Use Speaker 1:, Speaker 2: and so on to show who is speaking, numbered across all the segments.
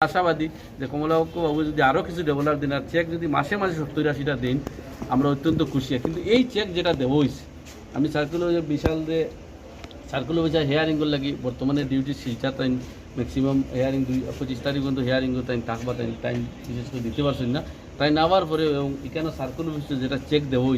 Speaker 1: আশাবাদী যে কমলাক্ষ বাবু যদি আরও কিছু ডেভেলপ দিন আর চেক যদি মাসে মাসে সত্তর আশিটা দিন, আমরা অত্যন্ত খুশি। কিন্তু এই চেক যেটা দেব আমি সার্কুল বিশাল যে সার্কুল অফিসার হেয়ারিংগুলো লাগি বর্তমানে ডিউটি শিলচা তাই ম্যাক্সিমাম হেয়ারিং দুই, পঁচিশ তারিখ পর্যন্ত হেয়ারিং তাই থাকবা তাই টাইম বিশেষ করে দিতে পারছেন না তাই নেওয়ার পরে এবং এখানে সার্কুল যেটা চেক দেওয়া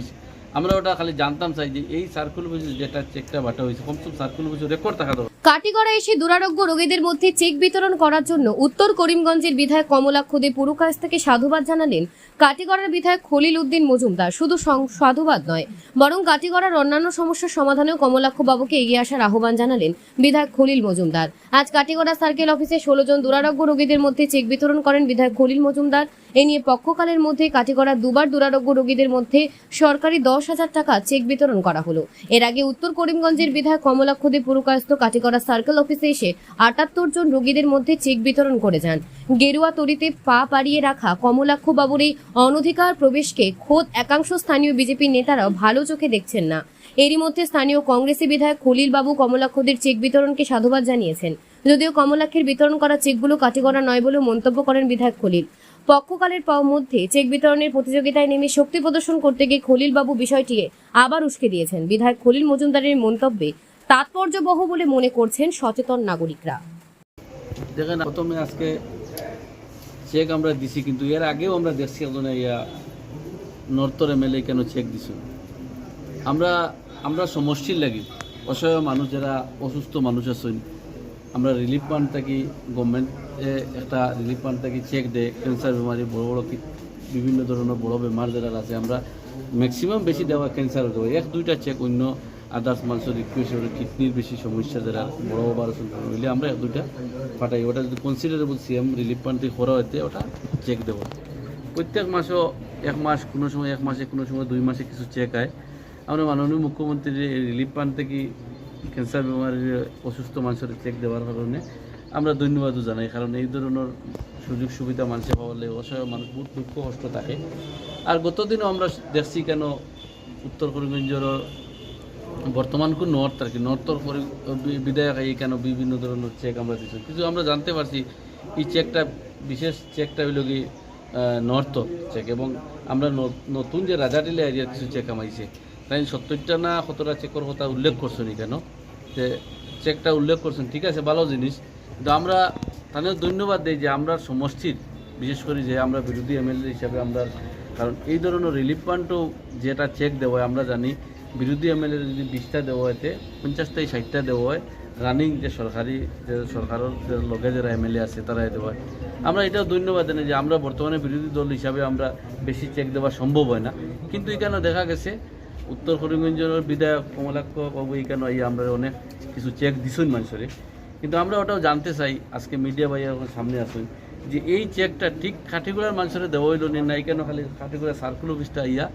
Speaker 1: আমরা ওটা খালি জানতাম, চাই যে এই সার্কুল অফিসে যেটা চেকটা বাটা হয়েছে, কমসে কম সার্কুল অফিসে রেকর্ড থাকা দরকার।
Speaker 2: কাটিগড়া এসে দুরারোগ্য রোগীদের মধ্যে চেক বিতরণ করার জন্য উত্তর করিমগঞ্জের বিধায়ক কমলাক্ষ দে পুরো কাছ থেকে সাধুবাদ জানালেন কাটিগড়ার বিধায়ক খলিল উদ্দিন মজুমদার। শুধু সাধুবাদ নয়, বরং কাটিগড়ার অন্যান্য সমস্যার সমাধানেও কমলাক্ষ বাবুকে এগিয়ে আসার আহ্বান জানালেন বিধায়ক খলিল মজুমদার। আজ কাটিগড়া সার্কেল অফিসে ষোলো জন দুরারোগ্য রোগীদের মধ্যে চেক বিতরণ করেন বিধায়ক খলিল মজুমদার। এ নিয়ে পক্ষকালের মধ্যে কাটিগড়া দুবার দুরারোগ্য রোগীদের মধ্যে সরকারি দশ হাজার টাকা চেক বিতরণ করা হলো। এর আগে উত্তর করিমগঞ্জের বিধায়ক কমলাক্ষ দে পুরকায়স্থ কাটিগড়া সার্কেল অফিসে এসে আটাত্তর জন রোগীদের মধ্যে চেক বিতরণ করে যান। গেরুয়া তরিতে পা পাড়িয়ে রাখা কমলাক্ষ বাবুর এই অনধিকার প্রবেশকে খোদ একাংশ স্থানীয় বিজেপি নেতারাও ভালো চোখে দেখছেন না। এরই মধ্যে স্থানীয় কংগ্রেসি বিধায়ক খলিল বাবু কমলাক্ষদের চেক বিতরণকে সাধুবাদ জানিয়েছেন। যদিও কমলাক্ষের বিতরণ করা চেকগুলো কাটিগড়া নয় বলেও মন্তব্য করেন বিধায়ক খলিল। পক্ষকালের প- মধ্যে চেক বিতরণের প্রতিযোগিতায় নেমে শক্তি প্রদর্শন করতে গিয়ে খলিল বাবু বিষয়টিকে আবার উস্কে দিয়েছেন। বিধায়ক খলিল মজুমদারের মন্তব্যে তাৎপর্য তাৎপর্যবহ বলে মনে করছেন সচেতন নাগরিকরা।
Speaker 1: দেখেন, প্রথমে আজকে চেক আমরা দিছি, কিন্তু এর আগেও আমরা দেখছি ইয়া নর্থর এমএলএ কেন চেক দিছি? আমরা আমরা সমষ্টির লাগি। অসহায় মানুষ যারা অসুস্থ মানুষ আছেন আমরা রিলিফ ফান্ড থাকি গভর্নমেন্টে একটা রিলিফ ফান্ড থাকি চেক দেয় ক্যান্সার বেমারি বড় বড় বিভিন্ন ধরনের বড় বেমার যারা আছে, আমরা ম্যাক্সিমাম বেশি দেওয়া ক্যান্সার দেওয়া এক, দুইটা চেক অন্য আদার্স মানুষের রিকোয়েস্ট কিডনির বেশি সমস্যা যারা বড় বড় হইলে আমরা এক, দুইটা পাঠাই। ওটা যদি কনসিডারেবল সিএম রিলিফ ফান্ড থেকে করা হইতে ওটা চেক দেবো। প্রত্যেক মাসও এক মাস কোনো সময়, এক মাসে কোনো সময়, দুই মাসে কিছু চেক আয় আমরা মাননীয় মুখ্যমন্ত্রীর রিলিফ ফান্ড থেকে ক্যান্সার বেমারির অসুস্থ মানুষের চেক দেওয়ার কারণে আমরা ধন্যবাদও জানাই, কারণ এই ধরনের সুযোগ সুবিধা মানুষে পাওয়ালে অসহায় মানুষ বহুত দুঃখ, কষ্ট থাকে। আর গতদিনও আমরা দেখছি কেন উত্তর করিমগঞ্জের বর্তমান কোন নর্থ আর কি নর্থর বিধায়ক এই কেন বিভিন্ন ধরনের চেক আমরা দিচ্ছি কিছু আমরা জানতে পারছি, এই চেকটা বিশেষ চেকটা হইল কি নর্থ চেক এবং আমরা নতুন যে রাজাটিলা এরিয়ার কিছু চেক আমাইছে তাই সত্তরটা না কতটা চেকের কথা উল্লেখ করছেন কেন? যে চেকটা উল্লেখ করছেন, ঠিক আছে, ভালো জিনিস। কিন্তু আমরা তাদের ধন্যবাদ দিই যে আমরা সমষ্টির, বিশেষ করে যে আমরা বিরোধী এমএলএ হিসাবে আমরা, কারণ এই ধরনের রিলিফ ফান্ডও যেটা চেক দেওয়া হয়, আমরা জানি, বিরোধী এমএলএ যদি বিশটা দেওয়া হয়তে পঞ্চাশ থেকে ষাটটা দেওয়া হয় রানিং যে সরকারি, যে সরকারের যে লগে যারা এমএলএ আছে তারা দেওয়া হয়। আমরা এটাও ধন্যবাদ জানাই যে আমরা বর্তমানে বিরোধী দল হিসাবে আমরা বেশি চেক দেওয়া সম্ভব হয় না। কিন্তু এখানে দেখা গেছে উত্তর করিমগঞ্জের বিধায়ক কমলাক্ষ বাবু এই আমরা অনেক কিছু চেক দিছুন মানুষের। কিন্তু আমরা ওটাও জানতে চাই, আজকে মিডিয়া ভাইয়া সামনে আসুন যে এই চেকটা ঠিক কাঠিগুড়ার মানুষের দেওয়া হইল নি না, এখানে খালি কাঠিগুড়া সার্কুল অফিসটা ইয়া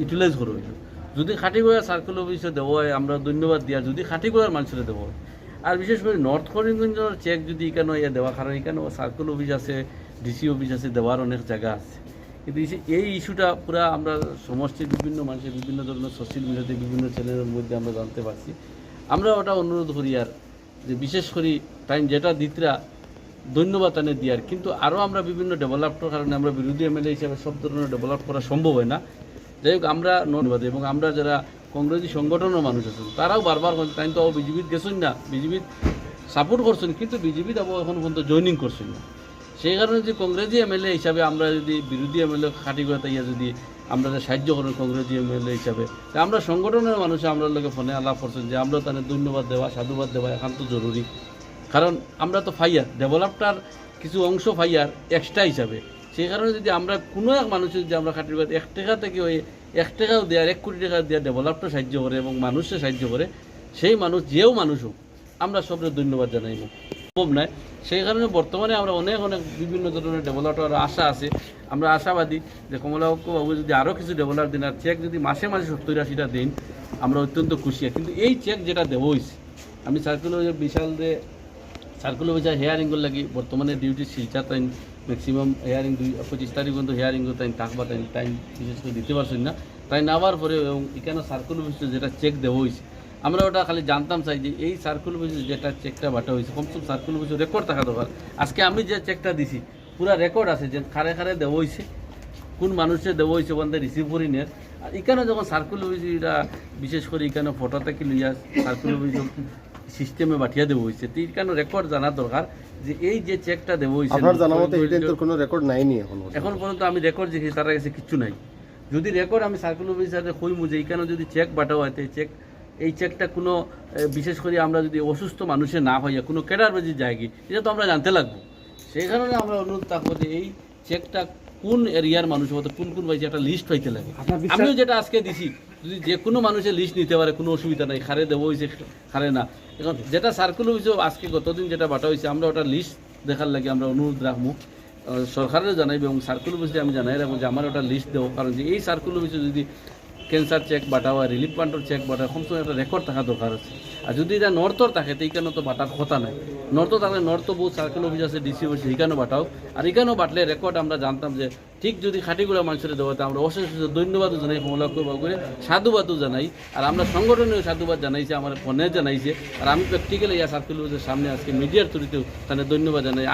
Speaker 1: ইউটিলাইজ করা হইল। যদি খাটিগুড়া সার্কুল অফিসে দেওয়া হয়, আমরা ধন্যবাদ দিয়া যদি খাটিগুড়ার মানুষের দেওয়া হয়। আর বিশেষ করে নর্থ করিমগঞ্জের চেক যদি এখানে ইয়া দেওয়া, কারণ এখানে সার্কুল অফিস আছে ডিসি অফিস আছে, দেওয়ার অনেক জায়গা আছে। কিন্তু এই ইস্যুটা পুরা আমরা সমষ্টির বিভিন্ন মানুষের বিভিন্ন ধরনের সোশ্যাল মিডিয়াতে বিভিন্ন চ্যানেলের মধ্যে আমরা জানতে পারছি। আমরা ওটা অনুরোধ করি আর যে বিশেষ করে টাইম যেটা দিতরা ধন্যবাদ তানে দিয়ার। কিন্তু আরও আমরা বিভিন্ন ডেভেলপটার কারণে আমরা বিরোধী এমএলএ হিসাবে সব ধরনের ডেভেলপ করা সম্ভব হয় না। যাই হোক, আমরা ধন্যবাদ এবং আমরা যারা কংগ্রেসি সংগঠনের মানুষ আছেন, তারাও বারবার তাই তো বিজেপিত গেছেন না, বিজেপিত সাপোর্ট করছেন, কিন্তু বিজেপিত আবার এখন পর্যন্ত জয়নিং করছেন না। সেই কারণে যে কংগ্রেসি এমএলএ হিসাবে আমরা যদি বিরোধী এমএলএ খাটি করে তাইয়া যদি আমরা সাহায্য করেন কংগ্রেসি এমএলএ হিসাবে, তা আমরা সংগঠনের মানুষ আমরা লোকে ফোনে আলাপ করছেন যে আমরা তাদের ধন্যবাদ দেওয়া, সাধুবাদ দেওয়া একান্ত জরুরি। কারণ আমরা তো ফাইয়ার, ডেভেলপটার কিছু অংশ ফাইয়ার এক্সট্রা হিসাবে। সেই কারণে যদি আমরা কোনো এক মানুষের যদি আমরা খাটির বাদ এক টাকা থেকে ওই এক টাকাও দেওয়ার এক কোটি টাকা দেওয়ার ডেভেলপটা সাহায্য করে এবং মানুষকে সাহায্য করে, সেই মানুষ, যেও মানুষ হোক, আমরা সবরে ধন্যবাদ জানাইব। সম্ভব নয় সেই কারণে বর্তমানে আমরা অনেক অনেক বিভিন্ন ধরনের ডেভেলপার আশা আছে। আমরা আশাবাদী যে কমলাক্ষ বাবু যদি আরও কিছু ডেভেলপ দিন, আর চেক যদি মাসে মাসে সত্তর আশিটা দিন, আমরা অত্যন্ত খুশি। কিন্তু এই চেক যেটা দেওয়া হয়েছে আমি সার্কুলার বিশাল যে সার্কুল অফিসার হেয়ারিংগুলো লাগি বর্তমানে ডিউটি শিলচা তাই ম্যাক্সিমাম হেয়ারিং দুই পঁচিশ তারিখ পর্যন্ত হেয়ারিং তাই থাকবা তাই টাইম বিশেষ করে দিতে পারছেন না। তাই নেওয়ার পরে এবং এখানে সার্কুল অফিসে যেটা চেক দেওয়া হয়েছে আমরা ওটা খালি জানতাম চাই যে এই সার্কুল অফিসে যেটা চেকটা বাটা হয়েছে কমসে কম সার্কুল অফিসে রেকর্ড থাকা দরকার। আজকে আমি যে চেকটা দিছি পুরা রেকর্ড আছে যে খারে খারে দেওয়া হয়েছে কোন মানুষের দেওয়া হয়েছে থেকে রিসিভ করি নেয় আর এখানে যখন সার্কুল এটা বিশেষ করে এখানে ফটো থেকে লইয়া সার্কুল অফিস সিস্টেমে বাঠিয়া দেওয়া হয়েছে তো এখানে রেকর্ড জানা দরকার যে এই যে চেকটা দেওয়া হয়েছে
Speaker 3: আপনার জানা মতে হিডেন কোনো রেকর্ড নাইনি এখন
Speaker 1: এখন পর্যন্ত আমি রেকর্ড দেখি তার কাছে কিচ্ছু নাই। যদি রেকর্ড আমি সার্কুল অফিসারে কইমু যে এখানে যদি চেক বাটাও হয় চেক এই চেকটা কোনো বিশেষ করে আমরা যদি অসুস্থ মানুষের না হইয়া কোনো কেডার বেজি যায়গি এটা তো আমরা জানতে লাগবো। সেই কারণে আমরা অনুরোধ থাকব যে এই চেকটা কোন এরিয়ার মানুষ হতো কোন কোন বাজে একটা লিস্ট হইতে লাগে। আমিও যেটা আজকে দিছি যদি যে কোনো মানুষের লিস্ট নিতে পারে কোনো অসুবিধা নাই খারে দেবো হয়েছে খারে না। এখন যেটা সার্কুল অফিসেও আজকে গতদিন যেটা বাটা হয়েছে আমরা ওটা লিস্ট দেখার লাগে আমরা অনুরোধ রাখব। সরকারেরও জানাইবে এবং সার্কুল অফিসে আমি জানাই রাখব যে আমার ওটা লিস্ট দেবো কারণ যে এই সার্কুল অফিসে যদি ক্যান্সার চেক বাটা হয় রিলিফ ফান্ডের চেক বাটা কম একটা রেকর্ড থাকা দরকার আছে। আর যদি এটা নর্থর থাকে তো এইখানে তো বাটার কথা নাই। নর্থ থাকলে নর্থ বহুত সার্কেল অফিস আছে ডিসি অফিস এইখানেও বাটাও। আর এখানেও বাটলে রেকর্ড আমরা জানতাম যে ঠিক যদি খাটিগুড়া মানুষের দেওয়াতে আমরা অশেষ ধন্যবাদও জানাই কমলাক্ষ বাবু করে সাধুবাদও জানাই। আর আমরা সংগঠনেও সাধুবাদ জানাইছি আমার ফোনে জানাইছে। আর আমি প্র্যাকটিক্যালি ইয়া সার্কেল অফিসের সামনে আজকে মিডিয়ার থ্রুতেও তাহলে ধন্যবাদ জানাই।